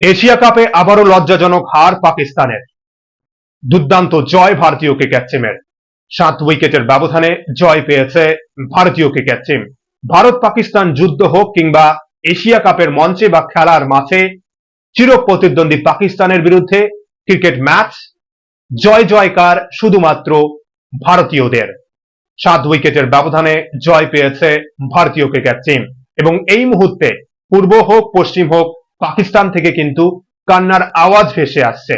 Asia কাপে আবারও লজ্জাজনক হার পাকিস্তানের। দুর্দান্ত জয় ভারতীয় ক্রিকেট টিমের। সাত উইকেটের ব্যবধানে জয় পেয়েছে ভারতীয় ক্রিকেট টিম। ভারত পাকিস্তান যুদ্ধ হোক কিংবা এশিয়া কাপের মঞ্চে বা খেলার মাঠে চির প্রতিদ্বন্দ্বী পাকিস্তানের বিরুদ্ধে ক্রিকেট ম্যাচ, জয় জয়কার শুধুমাত্র ভারতীয়দের। সাত উইকেটের ব্যবধানে জয় পেয়েছে ভারতীয় ক্রিকেট টিম। এবং এই মুহূর্তে পূর্ব হোক, পশ্চিম হোক পাকিস্তান থেকে কিন্তু কান্নার আওয়াজ ভেসে আসছে।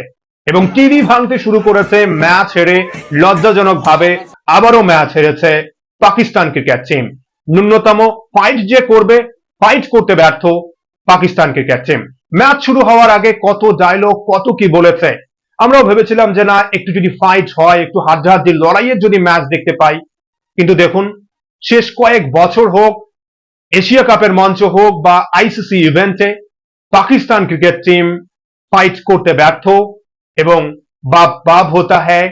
এবং টিভি ভাঙতে শুরু করেছে ম্যাচ হেরে লজ্জাজনক ভাবে আবারও ম্যাচ হেরেছে পাকিস্তান ক্রিকেট টিম। ন্যূনতম ফাইট যে করবে ফাইট করতে ব্যর্থ পাকিস্তান ক্রিকেট টিম। ম্যাচ শুরু হওয়ার আগে কত ডায়লগ কত কি বলেছে? আমরাও ভেবেছিলাম যে না, একটু যদি ফাইট হয়, একটু হাড্ডাহাড্ডি লড়াইয়ের যদি ম্যাচ দেখতে পাই। কিন্তু দেখুন, শেষ কয়েক বছর হোক, এশিয়া কাপের মঞ্চ হোক বা আইসিসি ইভেন্টে পাকিস্তান ক্রিকেট টিম ফাইট করতে ব্যর্থ এবং বাপ বাপ হতা হ্যায়,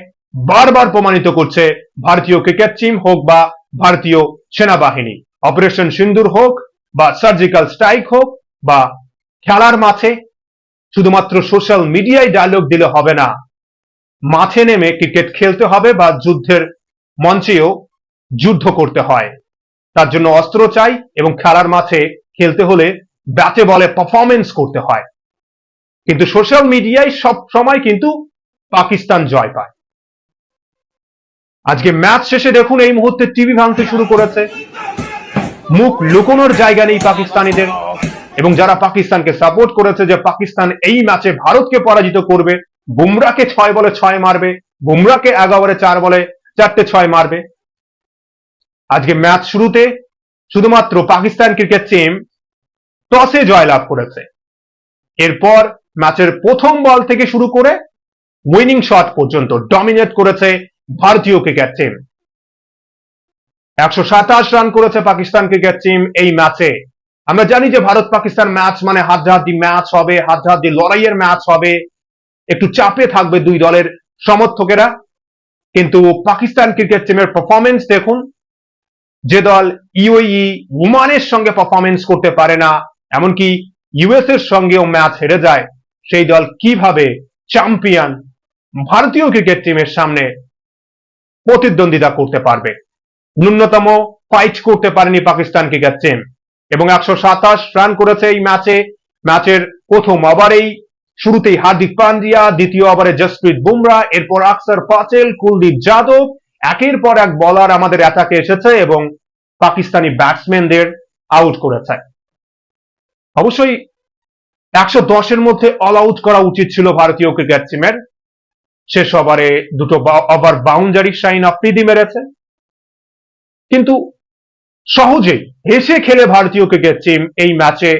বারবার প্রমাণিত করছে ভারতীয় ক্রিকেট টিম হোক বা ভারতীয় সেনাবাহিনী। অপারেশন সিন্দুর হোক বা সার্জিক্যাল স্ট্রাইক হোক বা খেলার মাঠে, শুধুমাত্র সোশ্যাল মিডিয়ায় ডায়লগ দিলে হবে না, মাঠে নেমে ক্রিকেট খেলতে হবে বা যুদ্ধের মঞ্চেও যুদ্ধ করতে হয়। তার জন্য অস্ত্র চাই এবং খেলার মাঠে খেলতে হলে ব্যাটে বলে পারফরমেন্স করতে হয়। কিন্তু সোশ্যাল মিডিয়ায় সব সময় কিন্তু পাকিস্তান জয় পায়। আজকে ম্যাচ শেষে দেখুন এই মুহূর্তে টিভি ভাঙতে শুরু করেছে। মুখ লুকোনোর জায়গা নেই পাকিস্তানিদের। এবং যারা পাকিস্তানকে সাপোর্ট করেছে যে পাকিস্তান এই ম্যাচে ভারতকে পরাজিত করবে বুমরাকে ছয় বলে ছয় মারবে বুমরাকে এগারো চার বলে চারটে ছয় মারবে। আজকে ম্যাচ শুরুতে শুধুমাত্র পাকিস্তান ক্রিকেট টিম টসে জয়লাভ করেছে। এরপর ম্যাচের প্রথম বল থেকে শুরু করে উইনিং শট পর্যন্ত ডমিনেট করেছে ভারতীয় ক্রিকেট টিম একশো সাতাশ রান করেছে পাকিস্তান ক্রিকেট টিম এই ম্যাচে। আমরা জানি যে ভারত পাকিস্তান ম্যাচ মানে হাড্ডাহাড্ডি ম্যাচ হবে, হাড্ডাহাড্ডি লড়াইয়ের ম্যাচ হবে। একটু চাপে থাকবে দুই দলের সমর্থকেরা। কিন্তু পাকিস্তান ক্রিকেট টিমের পারফরমেন্স দেখুন, যে দল ইউএই ওমানের সঙ্গে পারফরমেন্স করতে পারে না এমনকি ইউএস এর সঙ্গেও ম্যাচ হেরে যায় সেই দল কীভাবে চ্যাম্পিয়ন ভারতীয় ক্রিকেট টিমের সামনে প্রতিদ্বন্দ্বিতা করতে পারবে। ন্যূনতম ফাইট করতে পারেনি পাকিস্তান ক্রিকেট টিম এবং একশো সাতাশ রান করেছে এই ম্যাচে। ম্যাচের প্রথম ওভারেই শুরুতেই হার্দিক পান্ডিয়া, দ্বিতীয় ওভারে জসপ্রীত বুমরা, এরপর আকসার পাচেল কুলদীপ যাদব। একের পর এক বলার আমাদের অ্যাটাকে এসেছে এবং পাকিস্তানি ব্যাটসম্যানদের আউট করেছে। অবশ্যই একশো দশের মধ্যে অল আউট করা উচিত ছিল ভারতীয় ক্রিকেট টিমের শেষ ওভারে দুটো ওভার বাউন্ডারি শাইন আফ্রিদি মেরেছে। কিন্তু সহজেই হেসে খেলে ভারতীয় ক্রিকেট টিম এই ম্যাচে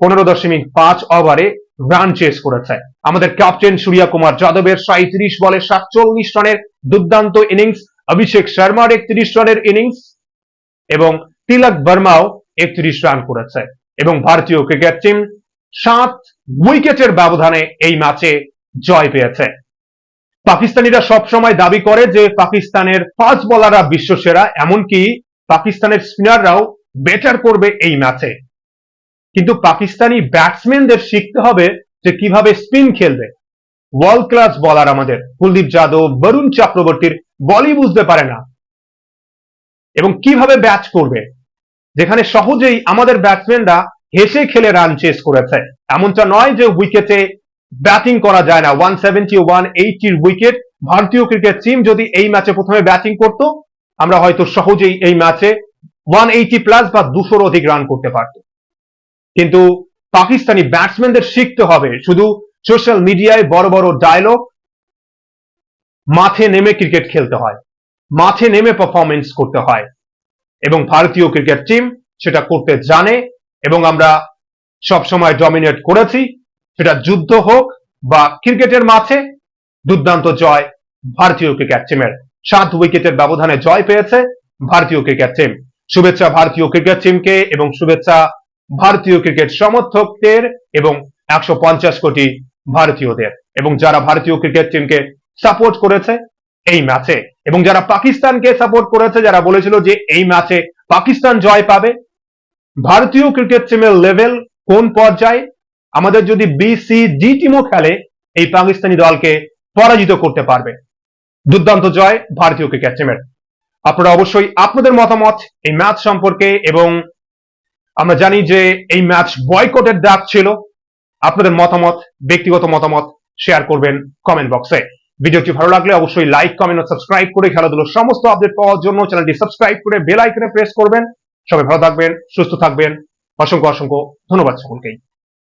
পনেরো দশমিক পাঁচ ওভারে রান চেস করেছে। আমাদের ক্যাপ্টেন সূর্যা কুমার যাদবের সাঁত্রিশ বলে সাতচল্লিশ রানের দুর্দান্ত ইনিংস অভিষেক শর্মার একত্রিশ রানের ইনিংস এবং তিলক বর্মাও একত্রিশ রান করেছে। এবং ভারতীয় ক্রিকেট টিম সাত উইকেটের ব্যবধানে এই ম্যাচে জয় পেয়েছে। পাকিস্তানিরা সবসময় দাবি করে যে পাকিস্তানের ফাস্ট বলাররা বিশ্বসেরা, এমনকি পাকিস্তানের স্পিনাররাও বেটার করবে এই ম্যাচে। কিন্তু পাকিস্তানি ব্যাটসম্যানদের শিখতে হবে যে কীভাবে স্পিন খেলবে। ওয়ার্ল্ড ক্লাস বলার আমাদের, কুলদীপ যাদব, বরুণ চক্রবর্তীর, বলই বুঝতে পারে না। এবং কীভাবে ব্যাচ করবে। যেখানে সহজেই আমাদের ব্যাটসম্যানরা হেসে খেলে রান চেস করেছে। এমনটা নয় যে উইকেটে ব্যাটিং করা যায় না। ওয়ান সেভেন্টি ওয়ান এইটির উইকেট ভারতীয় ক্রিকেট টিম যদি এই ম্যাচে প্রথমে ব্যাটিং করত, আমরা হয়তো সহজেই এই ম্যাচে ওয়ান এইটি প্লাস বা দুশোর অধিক রান করতে পারত। কিন্তু পাকিস্তানি ব্যাটসম্যানদের শিখতে হবে। শুধু সোশ্যাল মিডিয়ায় বড় বড় ডায়লগ মাঠে নেমে ক্রিকেট খেলতে হয়। মাঠে নেমে পারফরমেন্স করতে হয়। এবং ভারতীয় ক্রিকেট টিম সেটা করতে জানে এবং আমরা সব সময় ডমিনেট করেছি। সেটা যুদ্ধ হোক বা ক্রিকেটের মাঠে দুর্দান্ত জয় ভারতীয় ক্রিকেট টিমের। সাত উইকেটের ব্যবধানে জয় পেয়েছে ভারতীয় ক্রিকেট টিম। শুভেচ্ছা ভারতীয় ক্রিকেট টিমকে এবং শুভেচ্ছা ভারতীয় ক্রিকেট সমর্থকদের এবং একশো পঞ্চাশ কোটি ভারতীয়দের। এবং যারা ভারতীয় ক্রিকেট টিমকে সাপোর্ট করেছে এই ম্যাচে এবং যারা পাকিস্তানকে সাপোর্ট করেছে, যারা বলেছিল যে এই ম্যাচে পাকিস্তান জয় পাবে, ভারতীয় ক্রিকেট টিমের লেভেল কোন পর্যায়ে? আমাদের যদি বিসি ডি টিমও খেলে, এই পাকিস্তানি দলকে পরাজিত করতে পারবে। দুর্দান্ত জয় ভারতীয় ক্রিকেট টিমের আপনারা অবশ্যই আপনাদের মতামত এই ম্যাচ সম্পর্কে এবং আমরা জানি যে এই ম্যাচ বয়কটের ডাক ছিল। আপনাদের মতামত, ব্যক্তিগত মতামত শেয়ার করবেন কমেন্ট বক্সে ভিডিওটি ভালো লাগলে অবশ্যই লাইক কমেন্ট সাবস্ক্রাইব করে খেলাধুলোর সমস্ত আপডেট পাওয়ার জন্য চ্যানেলটি সাবস্ক্রাইব করে বেল আইকনে প্রেস করবেন। সবাই ভালো থাকবেন, সুস্থ থাকবেন। অসংখ্য অসংখ্য ধন্যবাদ সকলকেই।